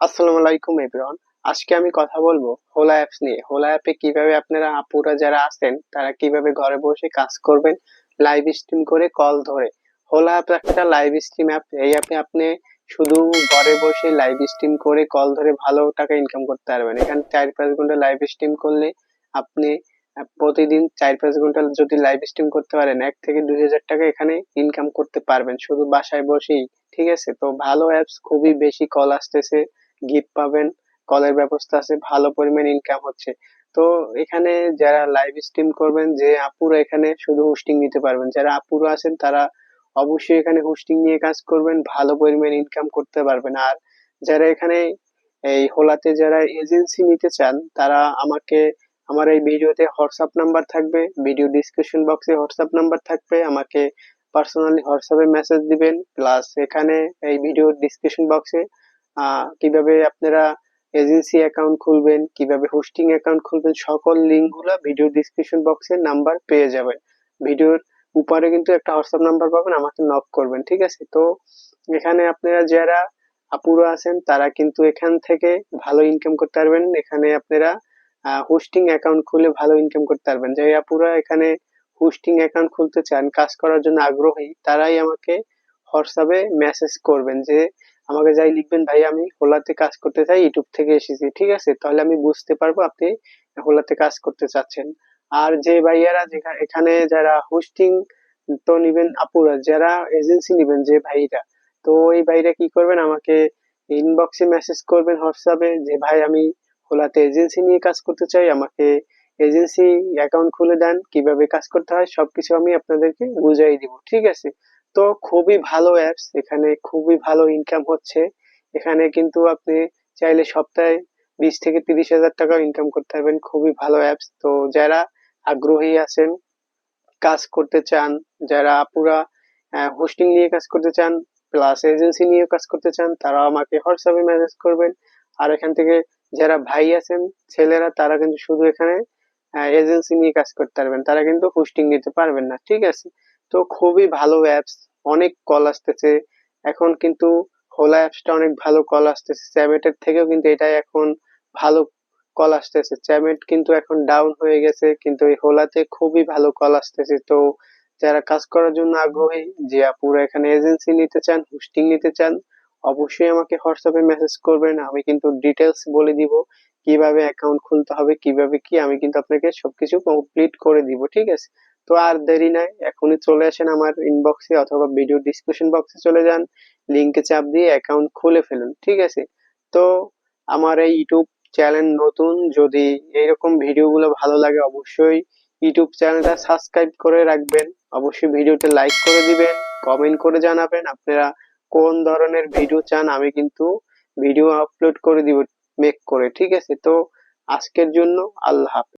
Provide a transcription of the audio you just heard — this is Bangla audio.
আসসালামু আলাইকুম এভরিওয়ান আজকে আমি কথা বলব হোলা অ্যাপস নিয়ে। হোলা অ্যাপে কীভাবে আপনারা, আপুরা যারা আছেন, তারা কীভাবে ঘরে বসে কাজ করবেন লাইভ স্ট্রিম করে কল ধরে। হোলা অ্যাপ একটা লাইভ স্ট্রিম অ্যাপ এই অ্যাপে আপনি শুধু ঘরে বসে লাইভ স্ট্রিম করে কল ধরে ভালো টাকা ইনকাম করতে পারবেন। এখানে চার পাঁচ ঘণ্টা লাইভ স্ট্রিম করলে আপনি প্রতিদিন চার পাঁচ ঘণ্টা যদি লাইভ স্ট্রিম করতে পারেন, এক থেকে দুই হাজার টাকা এখানে ইনকাম করতে পারবেন শুধু বাসায় বসেই, ঠিক আছে? তো ভালো অ্যাপস খুবই বেশি কল আসতেছে। গিফট পাবেন কলের ব্যবস্থা আছে, ভালো পরিমাণ ইনকাম হচ্ছে। তো এখানে যারা লাইভ স্ট্রিম করবেন, যে আপুরা এখানে শুধু হোস্টিং নিতে পারবেন, যারা আপুরা আছেন তারা অবশ্যই এখানে হোস্টিং নিয়ে কাজ করবেন, ভালো পরিমাণ ইনকাম করতে পারবেন। আর যারা এখানে এই হোলাতে যারা এজেন্সি নিতে চান, তারা আমাকে, আমার এই ভিডিওতে হোয়াটসঅ্যাপ নাম্বার থাকবে video description box WhatsApp number থাকবে, আমাকে পার্সোনালি হোয়াটসঅ্যাপে মেসেজ দিবেন। প্লাস এখানে এই ভিডিও ডিসক্রিপশন বক্সে কীভাবে আপনারা এজেন্সি অ্যাকাউন্ট খুলবেন, কীভাবে হোস্টিং অ্যাকাউন্ট খুলবেন, সকল লিঙ্কগুলো ভিডিও ডিসক্রিপশন বক্সে নাম্বার পেয়ে যাবেন। ভিডিওর উপরে কিন্তু একটা হোয়াটসঅ্যাপ নাম্বার পাবেন, আমাকে নক করবেন, ঠিক আছে? তো এখানে আপনারা যারা আপুরা আছেন, তারা কিন্তু এখান থেকে ভালো ইনকাম করতে পারবেন। এখানে আপনারা হোস্টিং অ্যাকাউন্ট খুলে ভালো ইনকাম করতে পারবেন। যে আপুরা এখানে হোস্টিং অ্যাকাউন্ট খুলতে চান, কাজ করার জন্য আগ্রহী, তারাই আমাকে হোয়াটসঅ্যাপে মেসেজ করবেন যে আমাকে যাই লিখবেন, ভাই, আমি হোলাতে কাজ করতে চাই, ইউটিউব থেকে এসেছি, ঠিক আছে? তাহলে আমি বুঝতে পারব আপনি হোলাতে কাজ করতে চাচ্ছেন। আর যে ভাইয়ারা এখানে যারা হোস্টিং তো নিবেন আপুরা, যারা এজেন্সি নিবেন যে ভাইরা, তো এই ভাইরা কি করবেন? আমাকে ইনবক্সে মেসেজ করবেন হোয়াটসঅ্যাপে যে, ভাই, আমি হোলাতে এজেন্সি নিয়ে কাজ করতে চাই, আমাকে এজেন্সি অ্যাকাউন্ট খুলে দেন, কীভাবে কাজ করতে হয়, সবকিছু আমি আপনাদেরকে বুঝাই দিব। ঠিক আছে? তো খুবই ভালো অ্যাপস এখানে খুবই ভালো ইনকাম হচ্ছে। এখানে কিন্তু আপনি চাইলে সপ্তাহে বিশ থেকে তিরিশ হাজার টাকা ইনকাম করতে পারবেন, খুবই ভালো অ্যাপস তো যারা আগ্রহী আছেন, কাজ করতে চান, যারা আপুরা হোস্টিং নিয়ে কাজ করতে চান প্লাস এজেন্সি নিয়ে কাজ করতে চান তারা আমাকে হোয়াটসঅ্যাপে মেসেজ করবেন। আর এখান থেকে যারা ভাই আছেন, ছেলেরা, তারা কিন্তু শুধু এখানে এজেন্সি নিয়ে কাজ করতে পারবেন। তারা কিন্তু হোস্টিং নিতে পারবেন না, ঠিক আছে? তো খুবই ভালো অ্যাপস অনেক কল আসতেছে। এখন কিন্তু হোলা অ্যাপসটা অনেক ভালো কল আসতেছে। চ্যামেটের থেকেও কিন্তু এটা এখন ভালো কল আসতেছে। চ্যামেট কিন্তু এখন ডাউন হয়ে গেছে, কিন্তু এই হোলাতে খুবই ভালো কল আসতেছে। তো যারা কাজ করার জন্য আগ্রহী, যে আপুরা এখানে এজেন্সি নিতে চান হোস্টিং নিতে চান, অবশ্যই আমাকে হোয়াটসঅ্যাপে মেসেজ করবেন। আমি কিন্তু ডিটেলস বলে দিব, কীভাবে অ্যাকাউন্ট খুলতে হবে, কীভাবে কি, আমি কিন্তু আপনাকে সবকিছু কমপ্লিট করে দিব, ঠিক আছে? তো আর দেরি নাই, এখনই চলে আসেন আমার ইনবক্সে অথবা ভিডিও ডিসক্রিপশন বক্সে চলে যান লিংকে চাপ দিয়ে অ্যাকাউন্ট খুলে ফেলুন, ঠিক আছে? তো আমার এই ইউটিউব চ্যানেল নতুন, যদি এইরকম ভিডিওগুলো ভালো লাগে অবশ্যই ইউটিউব চ্যানেলটা সাবস্ক্রাইব করে রাখবেন, অবশ্যই ভিডিওটা লাইক করে দিবেন কমেন্ট করে জানাবেন আপনারা কোন ধরনের ভিডিও চান, আমি কিন্তু ভিডিও আপলোড করে দিব মেক করে, ঠিক আছে? তো আজকের জন্য আল্লাহ হাফেজ।